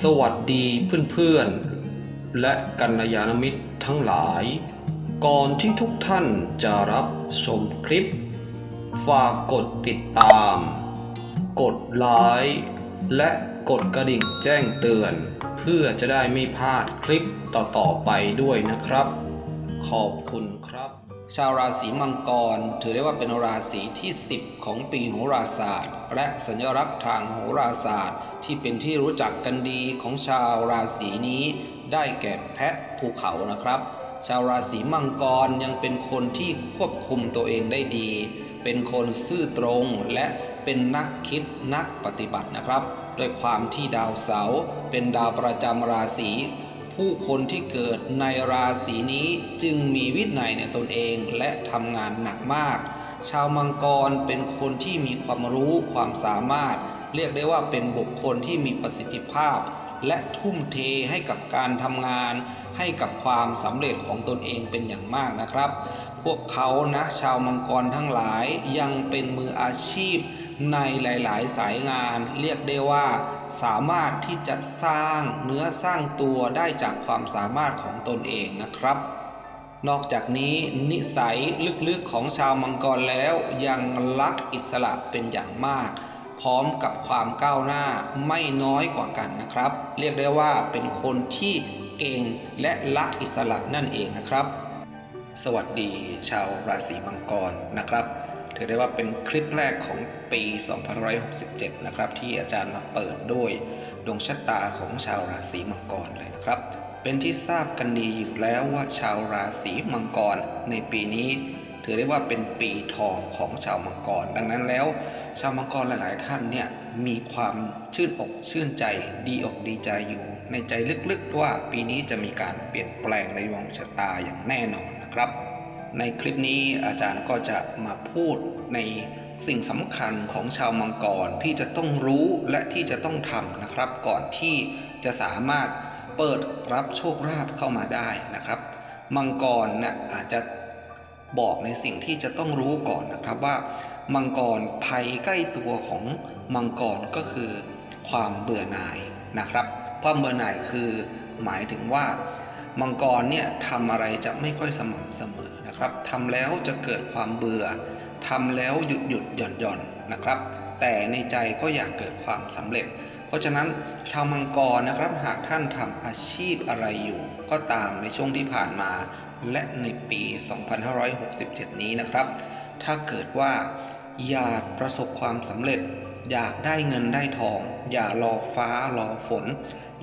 สวัสดีเพื่อนๆ และกัลยาณมิตรทั้งหลาย ก่อนที่ทุกท่านจะรับชมคลิป ฝากกดติดตาม กดไลค์และกดกระดิ่งแจ้งเตือน เพื่อจะได้ไม่พลาดคลิปต่อๆไปด้วยนะครับ ขอบคุณครับ ชาวราศีมังกร ถือได้ว่าเป็นราศีที่ 10 ของปีโหราศาสตร์ และสัญลักษณ์ทางโหราศาสตร์ ที่เป็นที่รู้จักกันดีของชาวราศีนี้ ได้แก่แพะภูเขานะครับ ชาวราศีมังกรยังเป็นคนที่ควบคุมตัวเองได้ดี เป็นคนซื่อตรงและเป็นนักคิดนักปฏิบัตินะครับ ด้วยความที่ดาวเสาร์เป็นดาวประจำราศี ผู้คนที่เกิดในราศีนี้จึงมีวินัยในตนเองและทำงานหนักมาก ชาวมังกรเป็นคนที่มีความรู้ความสามารถ เรียกได้ว่าเป็นบุคคลที่มีประสิทธิภาพ และทุ่มเทให้กับการทำงาน ให้กับความสำเร็จของตนเองเป็นอย่างมากนะครับ พวกเขานะชาวมังกรทั้งหลายยังเป็นมืออาชีพ ในหลาย ๆ สายงานเรียกได้ว่า สามารถที่จะสร้างเนื้อสร้างตัวได้จากความสามารถของตนเองนะครับ นอกจากนี้นิสัยลึก ๆ ของชาวมังกรแล้วยังรักอิสระเป็นอย่างมาก พร้อมกับความก้าวหน้าไม่น้อยกว่ากันนะครับ เรียกได้ว่าเป็นคนที่เก่งและรักอิสระนั่นเองนะครับ สวัสดีชาวราศีมังกรนะครับ ถือได้ว่าเป็นคลิปแรกของปี2567 นะครับ ที่อาจารย์มาเปิดด้วยดวงชะตาของชาวราศีมังกรเลยนะครับ เป็นที่ทราบกันดีอยู่แล้วว่าชาวราศีมังกรในปีนี้ ถือได้ว่าเป็นปีทองของชาวมังกร ดังนั้นแล้ว ชาวมังกรหลาย ๆ ท่านเนี่ยมีความชื่นอกชื่นใจดีอกดีใจอยู่ในใจลึกๆว่าปีนี้จะมีการเปลี่ยนแปลงในดวงชะตาอย่างแน่นอนนะครับ ในคลิปนี้อาจารย์ก็จะมาพูดในสิ่งสำคัญของชาวมังกรที่จะต้องรู้และที่จะต้องทำนะครับ ก่อนที่จะสามารถเปิดรับโชคลาภเข้ามาได้นะครับ มังกรเนี่ยอาจจะบอกในสิ่งที่จะต้องรู้ก่อนนะครับว่า มังกรภัยใกล้ตัวของมังกรก็คือความเบื่อหน่ายนะครับ ความเบื่อหน่ายคือหมายถึงว่า มังกรเนี่ยทำอะไรจะไม่ค่อยสม่ำเสมอนะครับทำแล้วจะเกิดความเบื่อทำแล้วหยุดหยุดหย่อนหย่อนนะครับ แต่ในใจก็อยากเกิดความสำเร็จ เพราะฉะนั้นชาวมังกรนะครับหากท่านทำอาชีพอะไรอยู่ ก็ตามในช่วงที่ผ่านมา และในปี 2567 นี้นะครับ ถ้าเกิดว่าอยากประสบความสำเร็จ อยากได้เงินได้ทอง อย่ารอฟ้ารอฝน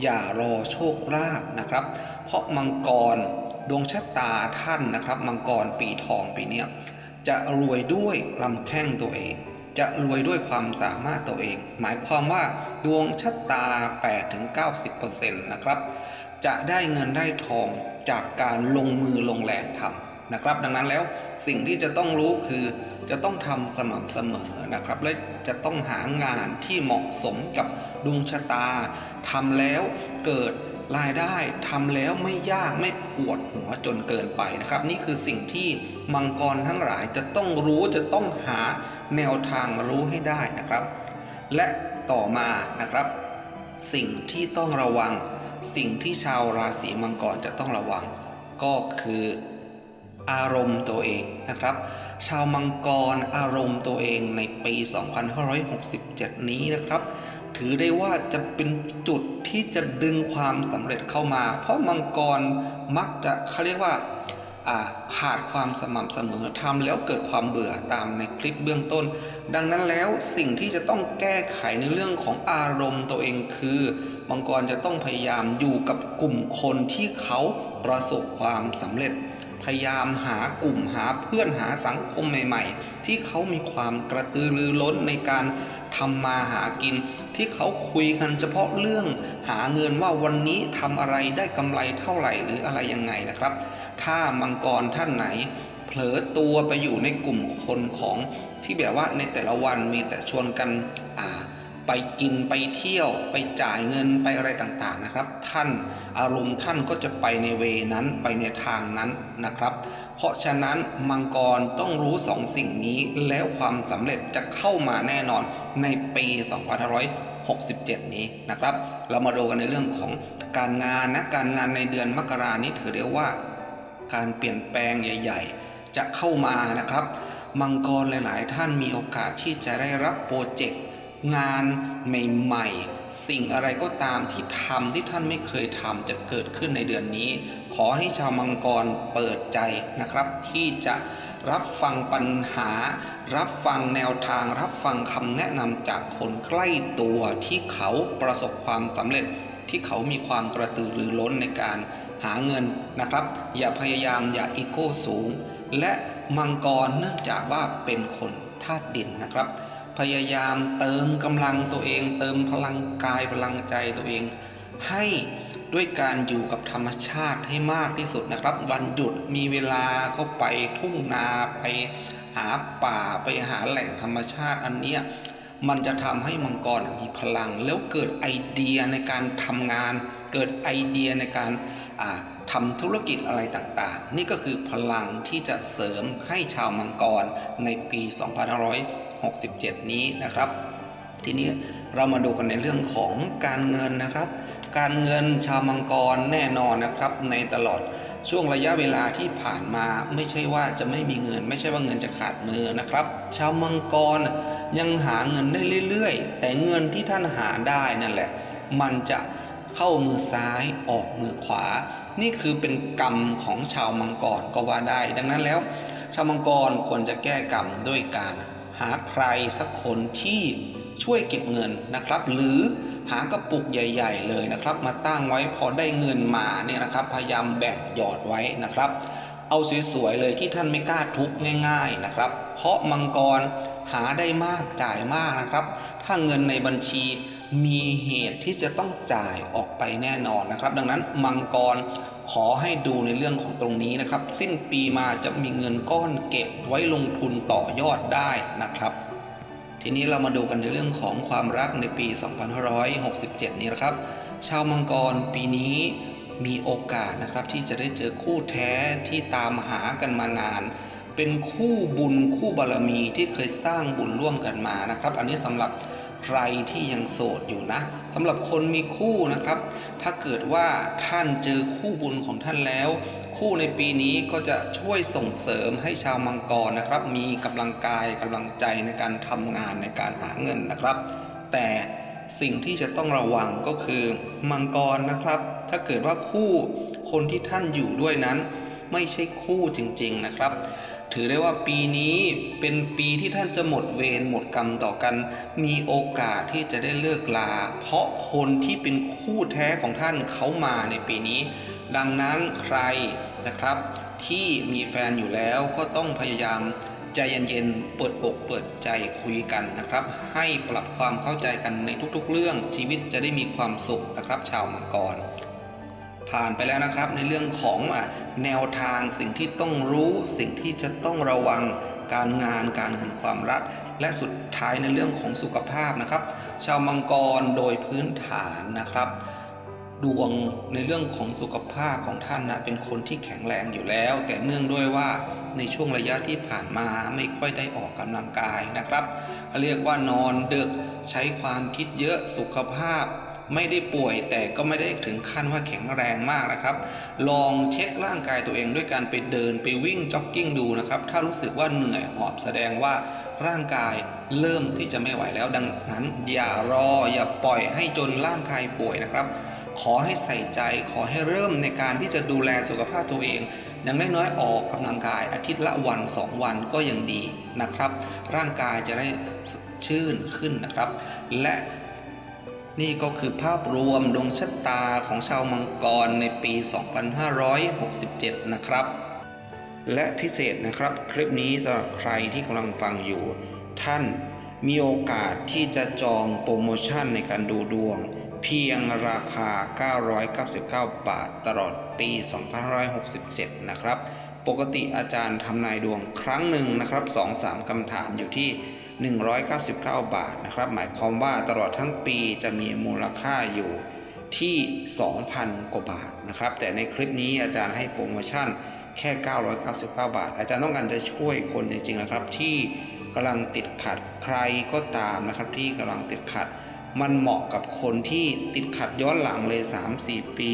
อย่ารอโชคลาภนะครับ เพราะมังกรดวงชะตาท่านนะครับ มังกรปีทองปีนี้จะรวยด้วยลำแข้งตัวเอง จะรวยด้วยความสามารถตัวเอง หมายความว่าดวงชะตา 8-90%นะครับ จะได้เงินได้ทองจากการลงมือลงแรงทำนะครับดังนั้นแล้วสิ่งที่จะต้องรู้คือจะต้องทำสม่ำเสมอนะครับและ จะต้องหางานที่เหมาะสมกับดวงชะตาทำแล้วเกิดรายได้ทำแล้วไม่ยากไม่ปวดหัวจนเกินไปนะครับ นี่คือสิ่งที่มังกรทั้งหลายจะต้องรู้จะต้องหาแนวทางรู้ให้ได้นะครับ และต่อมานะครับ สิ่งที่ต้องระวัง สิ่งที่ชาวราศีมังกรจะต้องระวัง ก็คืออารมณ์ตัวเองนะครับ ชาวมังกรอารมณ์ตัวเองในปี 2567 นี้นะครับ ถือได้ว่าจะเป็นจุดที่จะดึงความสำเร็จเข้ามา เพราะมังกรมักจะเขาเรียกว่าขาดความสม่ำเสมอทำแล้วเกิดความเบื่อตามในคลิปเบื้องต้น ดังนั้นแล้วสิ่งที่จะต้องแก้ไขในเรื่องของอารมณ์ตัวเองคือมังกรจะต้องพยายามอยู่กับกลุ่มคนที่เขาประสบความสำเร็จ พยายามหากลุ่มหาเพื่อนหาสังคมใหม่ ๆ ที่เขามีความกระตือรือร้นในการทำมาหากิน ที่เขาคุยกันเฉพาะเรื่อง หาเงินว่าวันนี้ทำอะไรได้กำไรเท่าไหร่หรืออะไรยังไงนะครับ ถ้ามังกรท่านไหน เผลอตัวไปอยู่ในกลุ่มคนของที่แบบว่าในแต่ละวันมีแต่ชวนกันอ่า ไปกินไปเที่ยวไปจ่ายเงินไปอะไรต่างๆนะครับ ท่านอารมณ์ท่านก็จะไปในเวนั้นไปในทางนั้นนะครับ เพราะฉะนั้นมังกรต้องรู้สองสิ่งนี้แล้วความสำเร็จจะเข้ามาแน่นอนในปี2567 นี้นะครับ เรามาดูกันในเรื่องของการงานนะการงานในเดือนมกรานี้ถือได้ว่า การเปลี่ยนแปลงใหญ่ ๆ จะเข้ามานะครับ มังกรหลาย ๆ ท่านมีโอกาสที่จะได้รับโปรเจกต์ งานใหม่ๆ สิ่งอะไรก็ตามที่ทำที่ท่านไม่เคยทำจะเกิดขึ้นในเดือนนี้ ขอให้ชาวมังกรเปิดใจนะครับ ที่จะรับฟังปัญหา รับฟังแนวทาง รับฟังคำแนะนำจากคนใกล้ตัวที่เขาประสบความสำเร็จที่เขามีความกระตือรือร้นในการหาเงินนะครับ อย่าพยายามอย่าอีโก้สูง และมังกรเนื่องจากว่าเป็นคนธาตุดินนะครับ พยายามเติมกำลังตัวเอง เติมพลังกายพลังใจตัวเอง ให้ด้วยการอยู่กับธรรมชาติให้มากที่สุดนะครับ วันหยุดมีเวลาก็ไปทุ่งนาไปหาป่าไปหาแหล่งธรรมชาติอันเนี้ยมันจะทำให้มังกรมีพลัง แล้วเกิดไอเดียในการทำงาน เกิดไอเดียในการทำธุรกิจอะไรต่างๆ นี่ก็คือพลังที่จะเสริมให้ชาวมังกรในปี 2500 67 นี้นะครับ ทีนี้เรามาดูกันในเรื่องของการเงินนะครับ การเงินชาวมังกรแน่นอนนะครับในตลอดช่วงระยะเวลาที่ผ่านมาไม่ใช่ว่าจะไม่มีเงิน ไม่ใช่ว่าเงินจะขาดมือนะครับ ชาวมังกรยังหาเงินได้เรื่อยๆ แต่เงินที่ท่านหาได้นั่นแหละ มันจะเข้ามือซ้ายออกมือขวา นี่คือเป็นกรรมของชาวมังกรก็ว่าได้ ดังนั้นแล้ว ชาวมังกรควรจะแก้กรรมด้วยการ หาใครสักคนที่ช่วยเก็บเงินนะครับ หรือหากระปุกใหญ่ ๆ เลยนะครับ มาตั้งไว้พอได้เงินมาเนี่ยนะครับ พยายามแบ่งหยอดไว้นะครับ เอาสวยๆเลยที่ท่านไม่กล้าทุบง่าย ๆนะครับ เพราะมังกรหาได้มากจ่ายมากนะครับ ถ้าเงินในบัญชี มีเหตุที่จะต้องจ่ายออกไปแน่นอนนะครับ ดังนั้นมังกรขอให้ดูในเรื่องของตรงนี้นะครับ สิ้นปีมาจะมีเงินก้อนเก็บไว้ลงทุนต่อยอดได้นะครับ ทีนี้เรามาดูกันในเรื่องของความรักในปี 2567 นี้นะครับ ชาวมังกรปีนี้มีโอกาสนะครับที่จะได้เจอคู่แท้ที่ตามหากันมานาน เป็นคู่บุญคู่บารมีที่เคยสร้างบุญร่วมกันมานะครับ อันนี้สำหรับ ใครที่ยังโสดอยู่นะสำหรับคนมีคู่นะครับ ถ้าเกิดว่าท่านเจอคู่บุญของท่านแล้ว คู่ในปีนี้ก็จะช่วยส่งเสริมให้ชาวมังกรนะครับ มีกำลังกายกำลังใจในการทำงานในการหาเงินนะครับ แต่สิ่งที่จะต้องระวังก็คือมังกรนะครับ ถ้าเกิดว่าคู่คนที่ท่านอยู่ด้วยนั้น ไม่ใช่คู่จริง ๆนะครับ ถือได้ว่าปีนี้เป็นปีที่ท่านจะหมดเวรหมดกรรมต่อกัน มีโอกาสที่จะได้เลิกลา เพราะคนที่เป็นคู่แท้ของท่านเขามาในปีนี้ ดังนั้นใครนะครับ ที่มีแฟนอยู่แล้วก็ต้องพยายามใจเย็นๆ เปิดอกเปิดใจคุยกันนะครับ ให้ปรับความเข้าใจกันในทุกๆ เรื่องชีวิตจะได้มีความสุขนะครับ ชาวมังกร ผ่านไปแล้วนะครับในเรื่องของแนวทางสิ่งที่ต้องรู้สิ่งที่จะต้องระวังการงานการเงินความรัก และสุดท้ายในเรื่องของสุขภาพนะครับ ชาวมังกรโดยพื้นฐานนะครับ ดวงในเรื่องของสุขภาพของท่านนะเป็นคนที่แข็งแรงอยู่แล้ว แต่เนื่องด้วยว่าในช่วงระยะที่ผ่านมาไม่ค่อยได้ออกกำลังกายนะครับเขาเรียกว่านอนดึกใช้ความคิดเยอะสุขภาพ ไม่ได้ป่วยแต่ก็ไม่ได้ถึงขั้นว่าแข็งแรงมากนะครับ ลองเช็คร่างกายตัวเองด้วยการไปเดินไปวิ่งจ็อกกิ้งดูนะครับ ถ้ารู้สึกว่าเหนื่อยหอบแสดงว่าร่างกายเริ่มที่จะไม่ไหวแล้วดังนั้น อย่ารออย่าปล่อยให้จนร่างกายป่วยนะครับ ขอให้ใส่ใจขอให้เริ่มในการที่จะดูแลสุขภาพตัวเองอย่างน้อยๆออกกำลังกายอาทิตย์ละวัน 2 วันก็ยังดีนะครับ ร่างกายจะได้ชื่นขึ้นนะครับ และ นี่ก็คือภาพรวมดวงชะตาของชาวมังกรในปี 2567 นะครับ และพิเศษนะครับคลิปนี้สำหรับใครที่กำลังฟังอยู่ ท่านมีโอกาสที่จะจองโปรโมชั่นในการดูดวง เพียงราคา 999 บาทตลอดปี 2567 นะครับ ปกติอาจารย์ทำนายดวงครั้งหนึ่งนะครับ 2-3คำถามอยู่ที่ 199 บาทนะครับ หมายความว่าตลอดทั้งปีจะมีมูลค่าอยู่ที่ 2,000 กว่าบาทนะครับ แต่ในคลิปนี้อาจารย์ให้โปรโมชั่นแค่ 999 บาท อาจารย์ต้องการจะช่วยคนจริงๆนะครับ ที่กำลังติดขัดใครก็ตามนะครับที่กำลังติดขัด มันเหมาะกับคนที่ติดขัดย้อนหลังเลย 3-4 ปี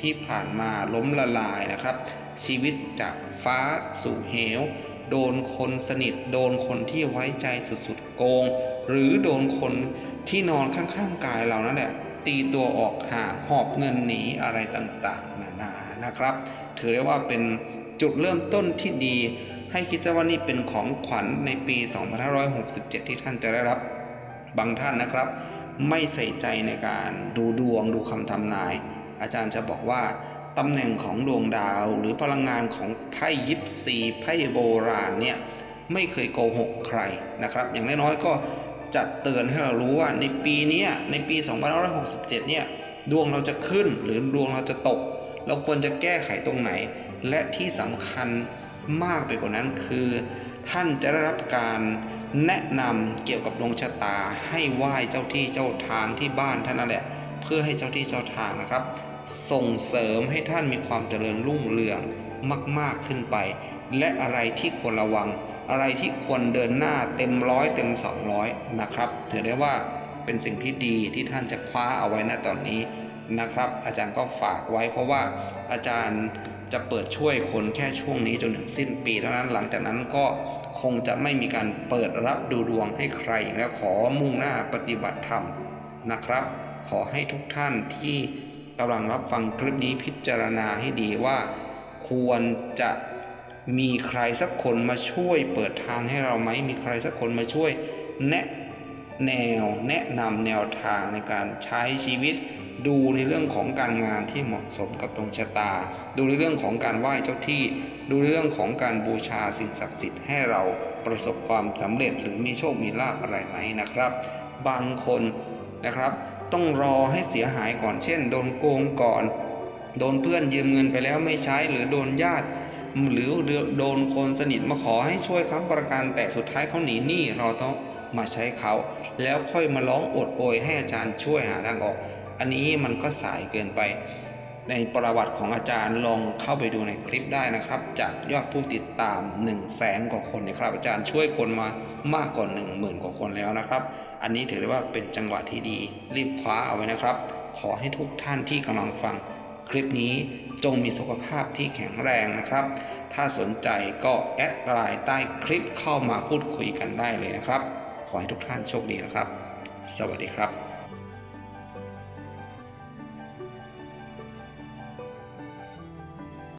ที่ผ่านมาล้มละลายนะครับ ชีวิตจากฟ้าสู่เหว โดนคนสนิท โดนคนที่ไว้ใจสุดๆโกง หรือโดนคนที่นอนข้างๆกายเรานั่นแหละ ตีตัวออกห่างหอบเงินหนีอะไรต่างๆ นานานะครับ ถือได้ว่าเป็นจุดเริ่มต้นที่ดี ให้คิดซะว่านี่เป็นของขวัญในปี 2567 ที่ท่านจะได้รับบางท่านนะครับ ไม่ใส่ใจในการดูดวงดูคำทำนาย อาจารย์จะบอกว่า ตำแหน่งของดวงดาวหรือพลังงานของไพ่ยิปซีไพ่โบราณเนี่ยไม่เคยโกหกใครนะครับ อย่างน้อยๆก็จะเตือนให้เรารู้ว่าในปีนี้ในปี2567 เนี่ยดวงเราจะขึ้นหรือดวงเราจะตก เราควรจะแก้ไขตรงไหน และที่สำคัญมากไปกว่านั้นคือ ท่านจะได้รับการแนะนำเกี่ยวกับดวงชะตาให้ไหว้เจ้าที่เจ้าทางที่บ้านท่านนั่นแหละ เพื่อให้เจ้าที่เจ้าทางนะครับ ส่งเสริมให้ท่านมีความเจริญรุ่งเรืองมาก ๆขึ้นไป และอะไรที่ควรระวัง อะไรที่ควรเดินหน้าเต็มร้อยเต็ม 200 นะครับ ถือได้ว่าเป็นสิ่งที่ดีที่ท่านจะคว้าเอาไว้ณตอนนี้นะครับ อาจารย์ก็ฝากไว้ เพราะว่าอาจารย์จะเปิดช่วยคนแค่ช่วงนี้จนถึงสิ้นปีเท่านั้นหลังจากนั้นก็คงจะไม่มีการเปิดรับดูดวงให้ใคร แล้วขอมุ่งหน้าปฏิบัติธรรมนะครับ ขอให้ทุกท่านที่ กำลังรับฟังคลิปนี้พิจารณาให้ดีว่า ควรจะมีใครสักคนมาช่วยเปิดทางให้เราไหมมีใครสักคนมาช่วย แนะแนวแนะนำแนวทางในการใช้ชีวิต ดูในเรื่องของการงานที่เหมาะสมกับดวงชะตา ดูในเรื่องของการไหว้เจ้าที่ ดูในเรื่องของการบูชาสิ่งศักดิ์สิทธิ์ให้เราประสบความสำเร็จหรือมีโชคมีลาภอะไรไหมนะครับ บางคนนะครับ ต้องรอให้เสียหายก่อนเช่น โดนโกงก่อน โดนเพื่อนยืมเงินไปแล้วไม่ใช้หรือโดนญาติ หรือโดนคนสนิทมาขอให้ช่วยค้ำประกันแต่สุดท้ายเขาหนีหนี้เราต้องมาใช้เขาแล้วค่อยมาร้องอดโอยให้อาจารย์ช่วยหาทางออก อันนี้มันก็สายเกินไป ในประวัติของอาจารย์ลองเข้าไปดูในคลิปได้นะครับ จากยอดผู้ติดตาม1 0 0 0 0แสนกว่าคนนะครับ อาจารย์ช่วยคนมามากกว่า1 0,000 กว่าคนแล้วนะครับ อันนี้ถือได้ว่าเป็นจังหวะที่ดีรีบคว้าเอาไว้นะครับ ขอให้ทุกท่านที่กำลังฟังคลิปนี้จงมีสุขภาพที่แข็งแรงนะครับ ถ้าสนใจก็แอดไลน์ใต้คลิปเข้ามาพูดคุยกันได้เลยนะครับ ขอให้ทุกท่านโชคดีนะครับ สวัสดีครับ